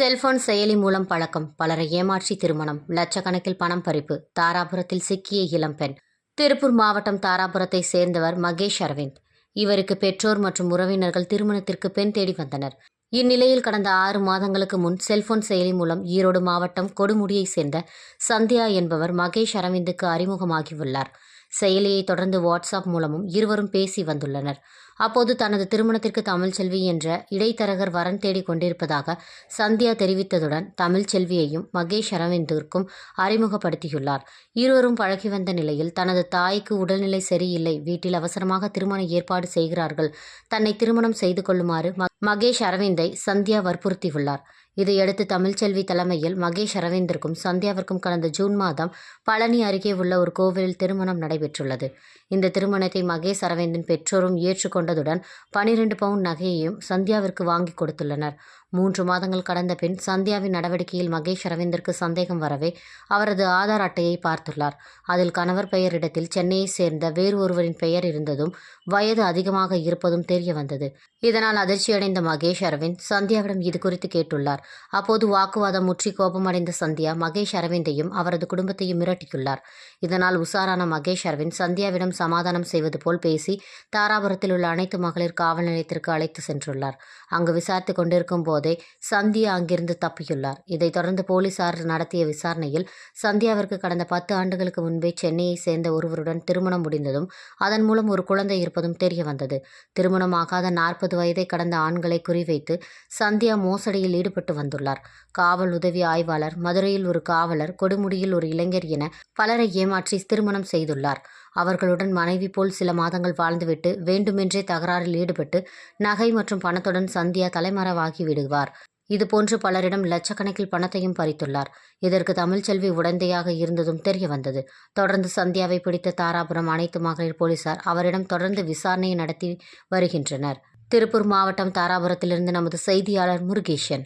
Cellphone செயலி மூலம் பழக்கம். பலரை ஏமாற்றி திருமணம். லட்சக்கணக்கில் பணம் பறிப்பு. தாராபுரத்தில் சிக்கிய இளம்பெண் திருப்பூர் மாவட்டம் தாராபுரத்தை சேர்ந்தவர் மகேஷ் அரவிந்த். இவருக்கு பெற்றோர் மற்றும் உறவினர்கள் திருமணத்திற்கு பெண் தேடி வந்தனர். இந்நிலையில் கடந்த ஆறு மாதங்களுக்கு முன் செல்போன் செயலி மூலம் ஈரோடு மாவட்டம் கொடுமுடியை சேர்ந்த சந்தியா என்பவர் மகேஷ் அரவிந்துக்கு அறிமுகமாகியுள்ளார். செயலியை தொடர்ந்து வாட்ஸ்அப் மூலமும் இருவரும் பேசி வந்துள்ளனர். அப்போது தனது திருமணத்திற்கு தமிழ்ச்செல்வி என்ற இடைத்தரகர் வரன் தேடி கொண்டிருப்பதாக சந்தியா தெரிவித்ததுடன் தமிழ்ச்செல்வியையும் மகேஷ் அரவிந்திற்கும் அறிமுகப்படுத்தியுள்ளார். இருவரும் பழகி வந்த நிலையில் தனது தாய்க்கு உடல்நிலை சரியில்லை. வீட்டில் அவசரமாக திருமண ஏற்பாடு செய்கிறார்கள். தன்னை திருமணம் செய்து கொள்ளுமாறு மகேஷ் அரவிந்தை சந்தியா வற்புறுத்தியுள்ளார். இதையடுத்து தமிழ்ச்செல்வி தலைமையில் மகேஷ் அரவிந்திற்கும் சந்தியாவிற்கும் கடந்த ஜூன் மாதம் பழனி அருகே உள்ள ஒரு கோவிலில் திருமணம் நடைபெற்றுள்ளது. இந்த திருமணத்தை மகேஷ் அரவிந்தின் பெற்றோரும் ஏற்றுக்கொண்டதுடன் பனிரெண்டு பவுண்ட் நகையையும் சந்தியாவிற்கு வாங்கி கொடுத்துள்ளனர். மூன்று மாதங்கள் கடந்த பின் சந்தியாவின் நடவடிக்கையில் மகேஷ் அரவிந்திற்கு சந்தேகம் வரவே அவரது ஆதார் அட்டையை பார்த்துள்ளார். அதில் கணவர் பெயர் இடத்தில் சென்னையை சேர்ந்த வேறு ஒருவரின் பெயர் இருந்ததும் வயது அதிகமாக இருப்பதும் தெரிய வந்தது. இதனால் அதிர்ச்சியடைந்த மகேஷ் அரவிந்த் சந்தியாவிடம் இது குறித்து கேட்டுள்ளார். அப்போது வாக்குவாதம் முற்றி கோபமடைந்த சந்தியா மகேஷ் அரவிந்தையும் அவரது குடும்பத்தையும் மிரட்டியுள்ளார். இதனால் உஷாரான மகேஷ் அரவிந்த் சந்தியாவிடம் சமாதானம் செய்வது போல் பேசி தாராபுரத்தில் உள்ள அனைத்து மகளிர் காவல் நிலையத்திற்கு அழைத்து சென்றுள்ளார். அங்கு விசாரித்துக் கொண்டிருக்கும் போது சந்தியா அங்கிருந்து தப்பியுள்ளார். இதைத் தொடர்ந்து போலீசார் நடத்திய விசாரணையில் சந்தியாவிற்கு கடந்த பத்து ஆண்டுகளுக்கு முன்பே சென்னையை சேர்ந்த ஒருவருடன் திருமணம் முடிந்ததும் அதன் மூலம் ஒரு குழந்தை இருப்பதும் தெரிய வந்தது திருமணமாகாத நாற்பது வயதை கடந்த ஆண்களை குறிவைத்து சந்தியா மோசடியில் ஈடுபட்டு வந்துள்ளார். காவல் உதவி ஆய்வாளர் மதுரையில் ஒரு காவலர் கொடுமுடியில் ஒரு இளைஞர் என பலரை ஏமாற்றி திருமணம் செய்துள்ளார். அவர்களுடன் மனைவி போல் சில மாதங்கள் வாழ்ந்துவிட்டு வேண்டுமென்றே தகராறில் ஈடுபட்டு நகை மற்றும் பணத்துடன் சந்தியா தலைமறைவாகி விடுவார். இதுபோன்று பலரிடம் லட்சக்கணக்கில் பணத்தையும் பறித்துள்ளார். இதற்கு தமிழ்ச்செல்வி உடந்தையாக இருந்ததும் தெரிய வந்தது. தொடர்ந்து சந்தியாவை பிடித்த தாராபுரம் அனைத்து மகளிர் போலீசார் அவரிடம் தொடர்ந்து விசாரணையை நடத்தி வருகின்றனர். திருப்பூர் மாவட்டம் தாராபுரத்திலிருந்து நமது செய்தியாளர் முருகேஷன்